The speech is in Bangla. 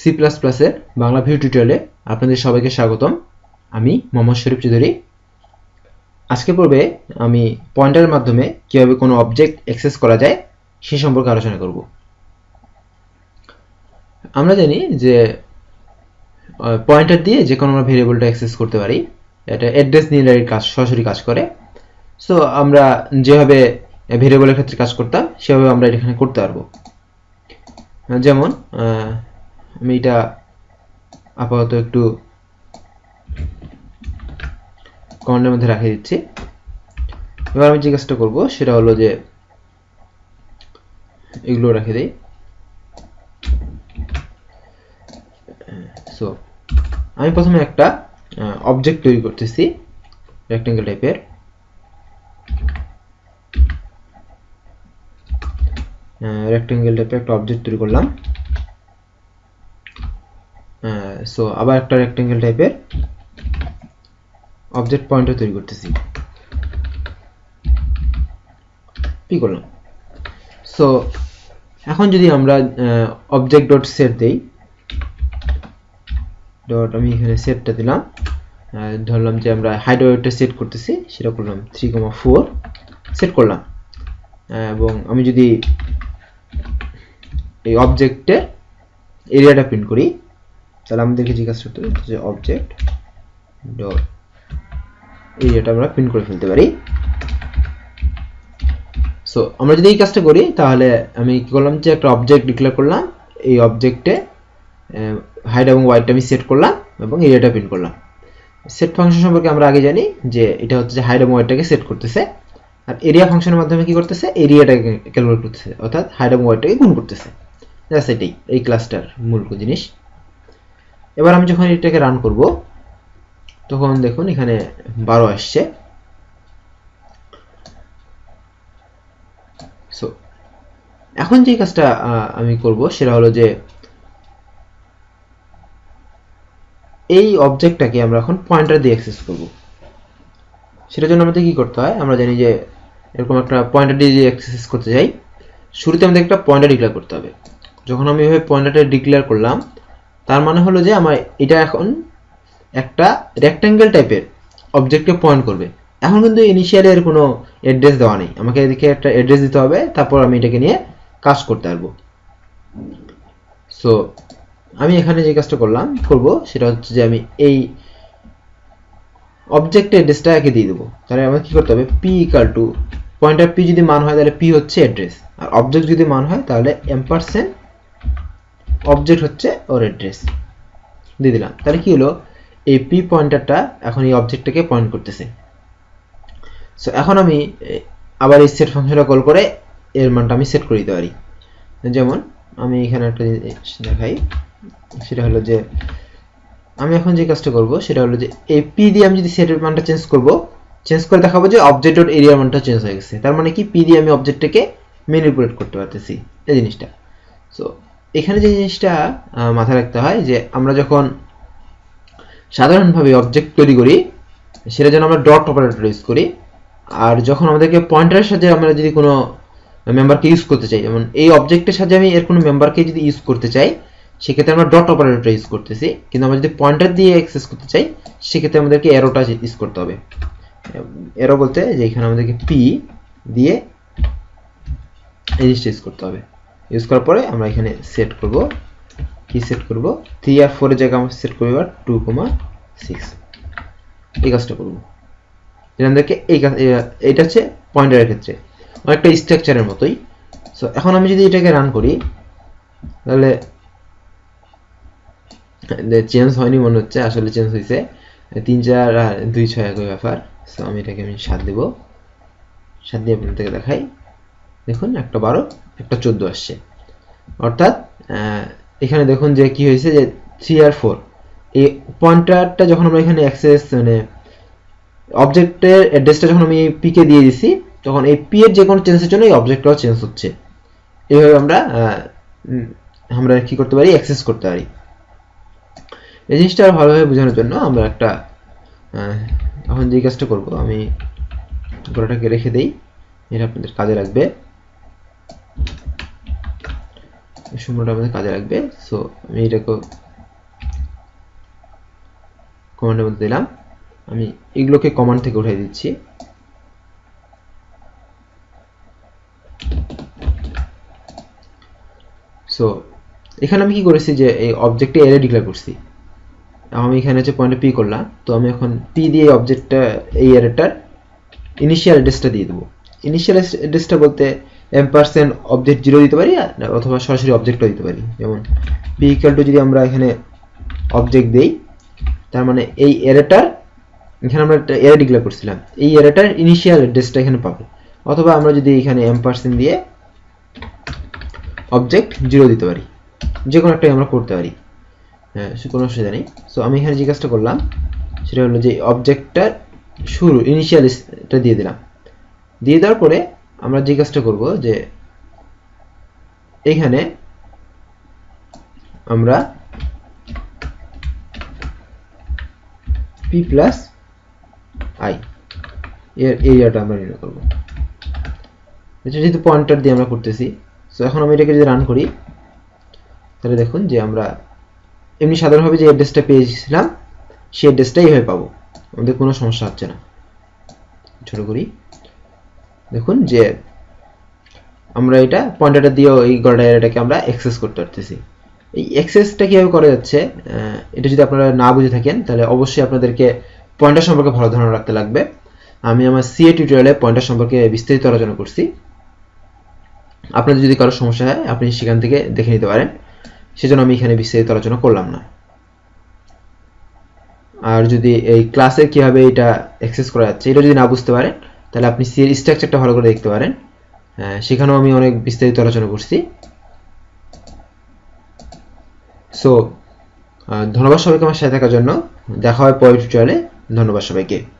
সি প্লাস প্লাসের বাংলা ভিডিও টিউটোরিয়ালে আপনাদের সবাইকে স্বাগতম। আমি মোহাম্মদ শরীফ চৌধুরী। আজকে পর্বে আমি পয়েন্টারের মাধ্যমে কীভাবে কোনো অবজেক্ট অ্যাক্সেস করা যায় সে সম্পর্কে আলোচনা করব। আমরা জানি যে পয়েন্টার দিয়ে যে কোনো আমরা ভেরিয়েবলটা অ্যাক্সেস করতে পারি, এটা অ্যাড্রেস নির্ণয়ের কাজ, সরাসরি কাজ করে। সো আমরা যেভাবে ভেরিয়েবলের ক্ষেত্রে কাজ করতাম, সেভাবে আমরা এখানে করতে পারব। যেমন আমি এটা আপাতত একটু কমান্ডের মধ্যে রাখে দিচ্ছি। এবার আমি যে কাজটা করব, সেটা হলো যে এগুলো রেখে দিই। সো আমি প্রথমে একটা অবজেক্ট তৈরি করতেছি রেক্টেঙ্গেল টাইপের রেক্টেঙ্গেল টাইপের একটা অবজেক্ট তৈরি করলাম। সো আবার একটা রেক্টেঙ্গেল টাইপের অবজেক্ট পয়েন্টার তৈরি করতেছি। কি করলাম? সো এখন যদি আমরা অবজেক্ট ডট সেট দেই ডট আমি এখানে সেটটা দিলাম ধরলাম যে আমরা হাইড ওয়েটটা সেট করতেছি, সেটা করলাম থ্রি কমা ফোর সেট করলাম। এবং আমি যদি এই অবজেক্টের এরিয়াটা প্রিন্ট করি তাহলে আমাদেরকে জিজ্ঞাসা করতে হবে যে অবজেক্ট ডট এরিয়াটা আমরা প্রিন্ট করে ফেলতে পারি। সো আমরা যদি এই কাজটা করি, তাহলে আমি কি করলাম যে একটা অবজেক্ট ডিক্লেয়ার করলাম, এই অবজেক্টে হাইট এবং ওয়াইটটা আমি সেট করলাম এবং এরিয়াটা প্রিন্ট করলাম। সেট ফাংশন সম্পর্কে আমরা আগে জানি যে এটা হচ্ছে যে হাইট এবং ওয়াইটটাকে সেট করতেছে। আর এরিয়া ফাংশনের মাধ্যমে কি করতেছে? এরিয়াটাকে ক্যালকুলেট করতেছে, অর্থাৎ হাইট এবং ওয়াইটটাকে গুণ করতেছে। জাস্ট এটাই এই ক্লাসটার মূল জিনিস। এবার আমি যখন এটাকে রান করব, তখন দেখুন এখানে বারো আসছে। সো এখন যে কাজটা আমি করব সেটা হলো যে, এই অবজেক্টটাকে আমরা এখন পয়েন্টার দিয়ে অ্যাক্সেস করব। সেটার জন্য আমাদের কি করতে হয়? আমরা জানি যে, এরকম একটা পয়েন্টার দিয়ে অ্যাক্সেস করতে যাই, শুরুতে আমাদের একটা পয়েন্টার ডিক্লেয়ার করতে হবে। যখন আমি এভাবে পয়েন্টারটা ডিক্লেয়ার করলাম তার মানে হলো যে আমার এটা এখন একটা রেক্ট্যাঙ্গেল টাইপের অবজেক্টকে পয়েন্ট করবে। এখন কিন্তু ইনিশিয়ালি এর কোনো অ্যাড্রেস দেওয়া নেই। আমাকে এদিকে একটা অ্যাড্রেস দিতে হবে, তারপর আমি এটাকে নিয়ে কাজ করতে পারব। সো আমি এখানে যে কাজটা করলাম, করব, সেটা হচ্ছে যে আমি এই অবজেক্ট অ্যাড্রেসটা একে দিয়ে দেবো। তাহলে আমাকে কি করতে হবে? P equal to pointer P যদি মান হয়, তাহলে পি হচ্ছে অ্যাড্রেস আর অবজেক্ট যদি মান হয়, তাহলে এম পার্সেন্ট অবজেক্ট হচ্ছে ওর অ্যাড্রেস দিয়ে দিলাম। তাহলে কি হলো? এই পি পয়েন্টারটা এখন এই অবজেক্টটাকে পয়েন্ট করতেছে। সো এখন আমি আবার এই সেট ফাংশনটা কল করে এর মানটা আমি সেট করে দিতে পারি। যেমন, আমি এখানে একটা জিনিস দেখাই। সেটা হলো যে, আমি এখন যে কাজটা করব, সেটা হলো যে, এই পি দিয়ে আমি যদি সেটের মানটা চেঞ্জ করব চেঞ্জ করে দেখাবো যে অবজেক্ট ডট এরিয়ার মানটা চেঞ্জ হয়ে গেছে। তার মানে কি? পি দিয়ে আমি অবজেক্টটাকে ম্যানিপুলেট করতে পারতেছি। এই জিনিসটা। সো এখানে যে জিনিসটা মাথায় রাখতে হয় যে আমরা যখন সাধারণভাবে অবজেক্ট তৈরি করি, সেটা যেন আমরা ডট অপারেটর ইউজ করি, আর যখন আমাদেরকে পয়েন্টারের সাথে আমরা যদি কোনো মেম্বারকে ইউজ করতে চাই, যেমন এই অবজেক্টের সাথে আমি এর কোনো মেম্বারকে যদি ইউজ করতে চাই, সেক্ষেত্রে আমরা ডট অপারেটর ইউজ করতেছি। কিন্তু আমরা যদি পয়েন্টার দিয়ে অ্যাক্সেস করতে চাই, সেক্ষেত্রে আমাদেরকে এরোটা ইউজ করতে হবে। এরো বলতে যে এখানে আমাদেরকে পি দিয়ে এই জিনিসটা ইউজ করতে হবে। ইউজ করার পরে আমরা এখানে সেট করব। কি সেট করব? থ্রি আর ফোরের জায়গায় আমরা সেট করব এবার টু কমা সিক্স এই কাজটা করব। আমাদেরকে এই কাজ এটা হচ্ছে পয়েন্টারের ক্ষেত্রে। অনেকটা স্ট্রাকচারের মতোই। সো এখন আমি যদি এটাকে রান করি, তাহলে চেঞ্জ হয়নি মনে হচ্ছে, আসলে চেঞ্জ হয়েছে তিন, চার আর দুই, ছয় একই ব্যাপার। সো আমি এটাকে আমি সাত দেবো। সাত দিয়ে আপনাদেরকে দেখাই। দেখুন, একটা বারো। একটা চোদ্দ আসছে। অর্থাৎ এখানে দেখুন যে কি হয়েছে যে থ্রি আর ফোর এই পয়েন্টারটা যখন আমরা এখানে অ্যাক্সেস মানে অবজেক্টের অ্যাড্রেসটা যখন আমি পিকে দিয়ে দিছি, তখন এই পি এর যে কোনো চেঞ্জের জন্য এই অবজেক্টটাও চেঞ্জ হচ্ছে। এইভাবে আমরা আমরা কি করতে পারি? অ্যাক্সেস করতে পারি। এই জিনিসটা আরও ভালোভাবে বোঝানোর জন্য আমরা একটা এখন যে কাজটা করব, আমি গোড়াটাকে রেখে দেই, এটা আপনাদের কাজে লাগবে এই শূন্যটা আমাদের কাজে লাগবে। সো আমি এটাকে কমান্ডের মধ্যে দিলাম। আমি এগুলোকে কমান্ড থেকে উঠিয়ে দিচ্ছি। সো এখানে আমি কি করেছি যে এই অবজেক্টে এরে ডিক্লেয়ার করছি। আমি এখানে হচ্ছে পয়েন্টে পি করলাম। তো আমি এখন পি দিয়ে এই অবজেক্টটা এই এরেটার ইনিশিয়াল অ্যাড্রেসটা দিয়ে দেবো। ইনিশিয়াল অ্যাড্রেসটা বলতে এম পার্সেন্ট অবজেক্ট জিরো দিতে পারি অথবা সরাসরি অবজেক্টও দিতে পারি। যেমন পি টু যদি আমরা এখানে অবজেক্ট দেই, তার মানে এই এরেটার, এখানে আমরা একটা এরে ডিক্লেয়ার করছিলাম। এই এরেটার ইনিশিয়াল অ্যাড্রেসটা এখানে পাবে। অথবা আমরা যদি এখানে এম পার্সেন্ট দিয়ে অবজেক্ট জিরো দিতে পারি। যে কোনো একটাই আমরা করতে পারি। হ্যাঁ কোনো অসুবিধা নেই। সো আমি এখানে যে কাজটা করলাম, সেটা হলো যে অবজেক্টটার শুরু ইনিশিয়ালটা দিয়ে দিলাম। দিয়ে দেওয়ার পরে আমরা কাজটা করব যে এখানে আমরা পি প্লাস আই এর এরিয়াটা আমরা নির্ণয় করব। এটা যেহেতু পয়েন্টার দিয়ে আমরা করতেছি সো এখন আমি এটাকে যদি রান করি, তাহলে দেখুন যে আমরা এমনি সাধারণভাবে যে অ্যাড্রেসটা পেয়েছিলাম, সেই অ্যাড্রেসটাই এইভাবে পাবো। আমাদের কোনো সমস্যা হচ্ছে না। ছোট করি। দেখুন যে আমরা এটা পয়েন্টারটা দিয়েও এই গড়া এরিয়াটাকে আমরা অ্যাক্সেস করতে পারতেছি। এই অ্যাক্সেসটা কীভাবে করা যাচ্ছে এটা যদি আপনারা না বুঝে থাকেন, তাহলে অবশ্যই আপনাদেরকে পয়েন্টার সম্পর্কে ভালো ধারণা রাখতে লাগবে। আমি আমার সিএ টিউটোরিয়ালে পয়েন্টার সম্পর্কে বিস্তারিত আলোচনা করছি। আপনাদের যদি কারও সমস্যা হয়, আপনি সেখান থেকে দেখে নিতে পারেন। সেজন্য আমি এখানে বিস্তারিত আলোচনা করলাম না। আর যদি এই ক্লাসে কীভাবে এটা অ্যাক্সেস করা যাচ্ছে, এটা যদি না বুঝতে পারেন তাহলে আপনি সি এর স্ট্রাকচারটা ভালো করে দেখতে পারেন। আহ, সেখানেও আমি অনেক বিস্তারিত আলোচনা করছি। সো ধন্যবাদ সবাইকে আমার সাথে থাকার জন্য। দেখা হয় পরের টিউটোরিয়ালে ধন্যবাদ সবাইকে।